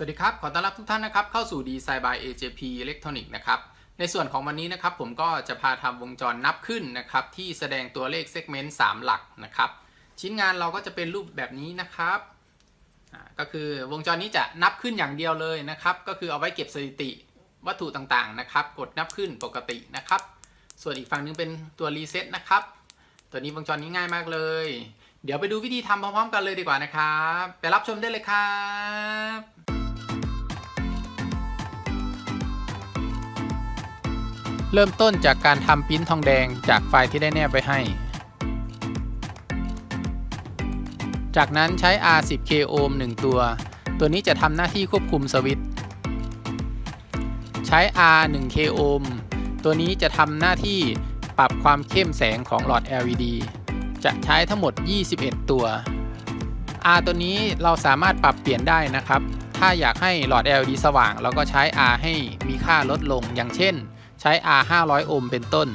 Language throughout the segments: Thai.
สวัสดีครับ ขอต้อนรับทุกท่านนะครับ เข้าสู่ Design by AJP Electronic นะครับ ในส่วนของวันนี้นะครับ ผมก็จะพาทำวงจรนับขึ้นนะครับ ที่แสดงตัวเลขเซกเมนต์3หลักนะครับ ชิ้นงานเราก็จะเป็นรูปแบบนี้นะครับ ก็คือวงจรนี้จะนับขึ้นอย่างเดียวเลยนะครับ ก็คือเอาไว้เก็บสถิติวัตถุต่างๆนะครับ กดนับขึ้นปกตินะครับ ส่วนอีกฝั่งหนึงเป็นตัวรีเซ็ตนะครับ ตัวนี้วงจรนี้ง่ายมากเลย เดี๋ยวไปดูวิธีทำพร้อมๆ กันเลยดีกว่านะครับ ไปรับชมได้เลยครับ เริ่มต้นจากการทำปิ้นทองแดงจากไฟล์ที่ได้แนบไว้ให้ จากนั้นใช้ R10K ohm 1ตัว ตัวนี้จะทำหน้าที่ควบคุมสวิตช์ ใช้ R1K ohm ตัวนี้จะทำหน้าที่ปรับความเข้มแสงของหลอด LED จะใช้ทั้งหมด 21 ตัว R ตัวนี้เราสามารถปรับเปลี่ยนได้นะครับ ถ้าอยากให้หลอด LED สว่าง เราก็ใช้ R ให้มีค่าลดลง อย่างเช่น ใช้ R 500โอห์มเป็นต้น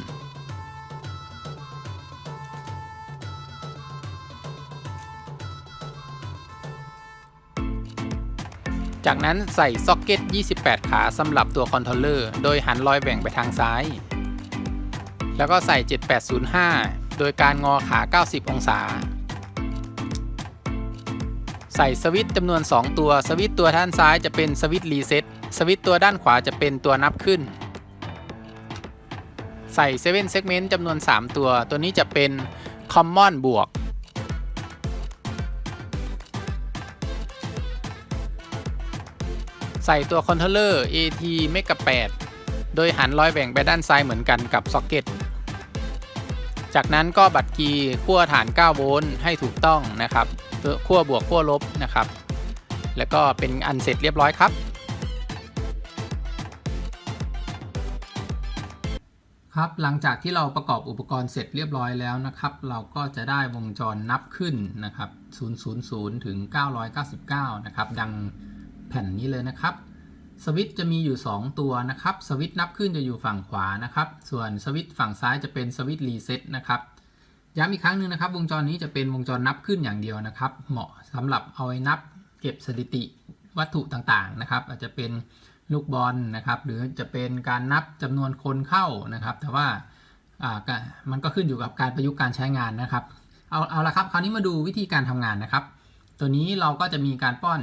จากนั้นใส่ซ็อกเก็ต 28 ขาสำหรับตัวคอนโทรลเลอร์ โดยหันรอยแหว่งไปทางซ้าย แล้วก็ใส่ 7805 โดยการงอขา 90 องศา ใส่สวิตจำนวน 2 ตัว สวิตตัวด้านซ้ายจะเป็นสวิตรีเซ็ตสวิตตัวด้านขวาจะเป็นตัวนับขึ้น ใส่7 segment จำนวน 3 ตัว ตัวนี้จะเป็น common บวก ใส่ตัวคอนโทรลเลอร์ AT Mega 8 โดยหันร้อยแบ่งไปด้านซ้ายเหมือนกันกับซ็อกเก็ตจากนั้นก็บัตรคีขั้วฐาน 9 โวลต์ให้ถูกต้องนะครับขั้วบวกขั้วลบนะครับ แล้วก็เป็นอันเสร็จเรียบร้อยครับ ครับหลังจากที่เราประกอบอุปกรณ์เสร็จเรียบร้อยแล้วนะครับ เราก็จะได้วงจรนับขึ้นนะครับ 000 ถึง 999 นะครับ ดังแผ่นนี้เลยนะครับ สวิตจะมีอยู่ 2 ตัวนะครับ สวิตนับขึ้นจะอยู่ฝั่งขวานะครับ ส่วนสวิตฝั่งซ้ายจะเป็นสวิตรีเซ็ตนะครับ ย้ำอีกครั้งหนึ่งนะครับ วงจรนี้จะเป็นวงจรนับขึ้นอย่างเดียวนะครับ เหมาะสำหรับเอาไว้นับเก็บสถิติวัตถุต่างๆนะครับ อาจจะเป็น ลูกบอลนะครับ หรือจะเป็นการนับจำนวนคนเข้านะครับ แต่ว่ามันก็ขึ้นอยู่กับการประยุกต์การใช้งานนะครับ เอาเอาละครับคราวนี้มาดูวิธีการทำงานนะครับ ตัวนี้เราก็จะมีการป้อน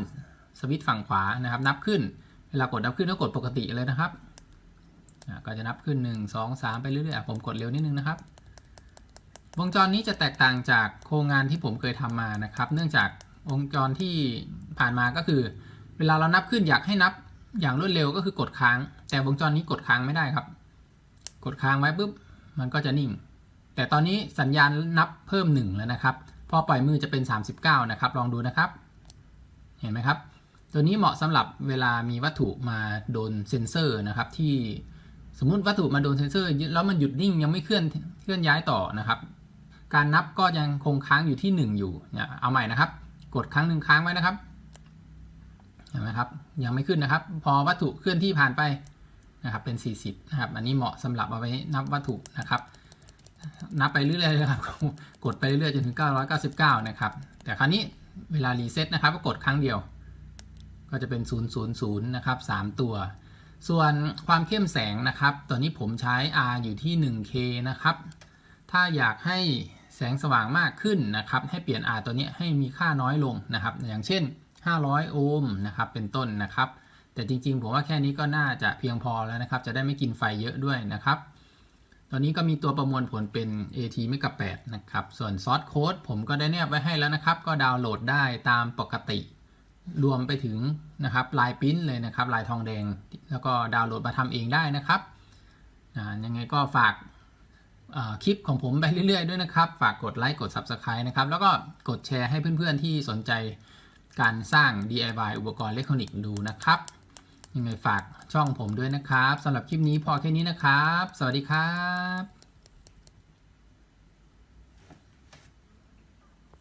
สวิตช์ฝั่งขวานะครับ นับขึ้นเวลากดนับขึ้นก็กดปกติเลยนะครับก็จะนับขึ้น 1 2 3 ไปเรื่อยๆอะผมกดเร็วนิดนึงนะครับ วงจรนี้จะแตกต่างจากโครงงานที่ผมเคยทำมานะครับ เนื่องจากวงจรที่ผ่านมาก็คือ เวลาเรานับขึ้นอยากให้นับ อย่างรวดเร็วก็คือกดค้าง แต่วงจรนี้กดค้างไม่ได้ครับ กดค้างไว้ปุ๊บมันก็จะนิ่ง แต่ตอนนี้สัญญาณนับเพิ่ม 1 แล้วนะครับ พอปล่อยมือจะเป็น 39 นะครับ ลองดูนะครับ เห็นไหมครับ ตัวนี้เหมาะสำหรับเวลามีวัตถุมาโดนเซ็นเซอร์นะครับ ที่สมมุติวัตถุมาโดนเซ็นเซอร์ แล้วมันหยุดนิ่งยังไม่เคลื่อนเคลื่อนย้ายต่อนะครับ การนับก็ยังคงค้างอยู่ที่ 1 อยู่เนี่ยเอาใหม่นะครับ กดครั้งหนึ่งค้างไว้นะครับ เห็นไหมครับยังไม่ขึ้นนะครับ พอวัตถุเคลื่อนที่ผ่านไปนะครับเป็น 40นะครับอันนี้เหมาะสำหรับเอาไว้นับวัตถุนะครับ นับไปเรื่อยๆเลยครับกดไปเรื่อยๆจนถึง 999 นะครับ แต่คราวนี้เวลารีเซ็ตนะครับก็กดครั้งเดียว ก็จะเป็น 000 นะครับ 3 ตัว ส่วนความเข้มแสงนะครับตัวนี้ผมใช้ R อยู่ที่ 1K นะครับ ถ้าอยากให้แสงสว่างมากขึ้นนะครับ ให้เปลี่ยน R ตัวนี้ให้มีค่าน้อยลงนะครับ อย่างเช่น 500 โอห์มนะครับเป็นต้นนะครับ แต่จริงๆ ผมว่าแค่นี้ก็น่าจะเพียงพอแล้วนะครับ จะได้ไม่กินไฟเยอะด้วยนะครับ ตอนนี้ก็มีตัวประมวลผลเป็น AT Mega 8นะครับ ส่วนซอสโค้ดผมก็ได้แนบไว้ให้แล้วนะครับ ก็ดาวน์โหลดได้ตามปกติ รวมไปถึงนะครับลายปิ้นเลยนะครับลายทองแดง แล้วก็ดาวน์โหลดมาทำเองได้นะครับยังไงก็ฝากคลิปของผมไปเรื่อยๆด้วยนะครับ ฝากกดไลค์ กด Subscribe นะครับ แล้วก็กดแชร์ให้เพื่อนๆที่สนใจ การสร้าง DIY อุปกรณ์อิเล็กทรอนิกส์ดูนะครับ ยังไงฝากช่องผมด้วยนะครับสำหรับคลิปนี้พอแค่นี้นะครับ สวัสดีครับ